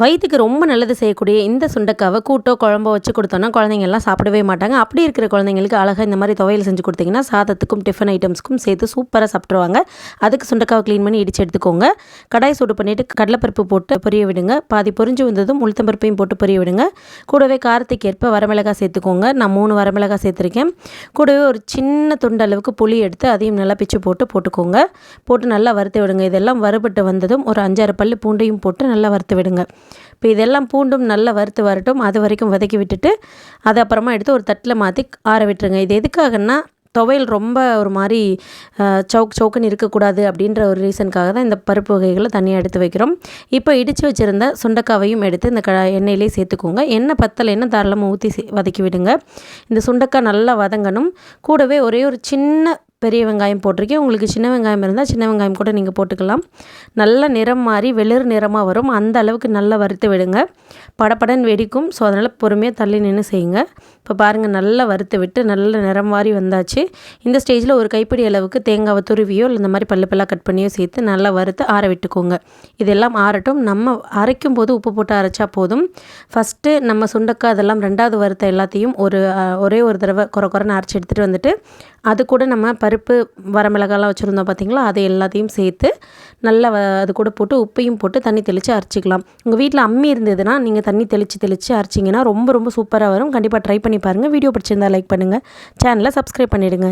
வயிற்றுக்கு ரொம்ப நல்லது செய்யக்கூடிய இந்த சுண்டைக்காவை கூட்டோ குழம்போ வச்சு கொடுத்தோன்னா குழந்தைங்க எல்லாம் சாப்பிடவே மாட்டாங்க. அப்படி இருக்கிற குழந்தைங்களுக்கு அழகாக இந்த மாதிரி துவையல் செஞ்சு கொடுத்தீங்கன்னா சாதத்துக்கும் டிஃபன் ஐட்டம்ஸ்க்கும் சேர்த்து சூப்பராக சாப்பிட்ருவாங்க அதுக்கு சுண்டக்காவை க்ளீன் பண்ணி இடித்து எடுத்துக்கோங்க. கடாய் சூடு பண்ணிவிட்டு கடலைப்பருப்பு போட்டு பொரிய விடுங்க. பாதி பொரிஞ்சு வந்ததும் உளுத்தம்பருப்பையும் போட்டு பொரிய விடுங்க. கூடவே காரத்துக்கு ஏற்ப வரமிளகாய் சேர்த்துக்கோங்க. நான் மூணு வரமிளகாய் சேர்த்துருக்கேன். கூடவே ஒரு சின்ன துண்டு அளவுக்கு புளி எடுத்து அதையும் நல்லா பிச்சு போட்டு போட்டுக்கோங்க. போட்டு நல்லா வறுத்து விடுங்க. இதெல்லாம் வறுபட்டு வந்ததும் ஒரு அஞ்சாறு பல்லு பூண்டையும் போட்டு நல்லா வறுத்து விடுங்க. இப்போ இதெல்லாம் பூண்டும் நல்லா வறுத்து வரட்டும். அது வரைக்கும் வதக்கி விட்டுட்டு அது அப்புறமா எடுத்து ஒரு தட்டில் மாற்றி ஆற விட்டுருங்க. இது எதுக்காகன்னா துவையல் ரொம்ப ஒரு மாதிரி சவுக் சவுக்குன்னு இருக்கக்கூடாது அப்படின்ற ஒரு ரீசனுக்காக தான் இந்த பருப்பு வகைகளை தனியாக எடுத்து வைக்கிறோம். இப்போ இடித்து வச்சுருந்த சுண்டக்காவையும் எடுத்து இந்த க எண்ணெயிலே சேர்த்துக்கோங்க. எண்ணெய் பத்தலை எண்ணெய் தாராளமாக ஊற்றி வதக்கி விடுங்க. இந்த சுண்டக்காய் நல்லா வதங்கணும். கூடவே ஒரே ஒரு சின்ன பெரிய வெங்காயம் போட்டிருக்கேன். உங்களுக்கு சின்ன வெங்காயம் இருந்தால் சின்ன வெங்காயம் கூட நீங்கள் போட்டுக்கலாம். நல்ல நிறம் மாறி வெளிர் நிறமாக வரும். அந்த அளவுக்கு நல்லா வறுத்து விடுங்க. படப்படன் வெடிக்கும். ஸோ அதனால் பொறுமையாக தள்ளி நின்று செய்யுங்க. இப்போ பாருங்கள் நல்லா வறுத்து விட்டு நல்ல நிறம் மாறி வந்தாச்சு. இந்த ஸ்டேஜில் ஒரு கைப்பிடி அளவுக்கு தேங்காவை துருவியோ இல்லை இந்த மாதிரி பல்லு பல்லாக கட் பண்ணியோ சேர்த்து நல்லா வறுத்து ஆற விட்டுக்கோங்க. இதெல்லாம் ஆறட்டும். நம்ம அரைக்கும் போது உப்பு போட்டு அரைச்சா போதும். ஃபஸ்ட்டு நம்ம சுண்டக்காய் அதெல்லாம் ரெண்டாவது வறுத்த எல்லாத்தையும் ஒரு ஒரே ஒரு தடவை குறை குறைன்னு அரைச்சி எடுத்துகிட்டு வந்துட்டு அது கூட நம்ம பருப்பு வரமிளகாலாம் வச்சுருந்தோம் பார்த்திங்களா அதை எல்லாத்தையும் சேர்த்து நல்லா அது கூட போட்டு உப்பையும் போட்டு தண்ணி தெளித்து அரைச்சிக்கலாம். உங்கள் வீட்டில் அம்மி இருந்ததுன்னா நீங்கள் தண்ணி தெளித்து தெளித்து அரைச்சிங்கன்னா ரொம்ப ரொம்ப சூப்பராக வரும். கண்டிப்பாக ட்ரை பண்ணி பாருங்கள் வீடியோ பிடிச்சிருந்தா லைக் பண்ணுங்கள் சேனலை சப்ஸ்கிரைப் பண்ணிவிடுங்க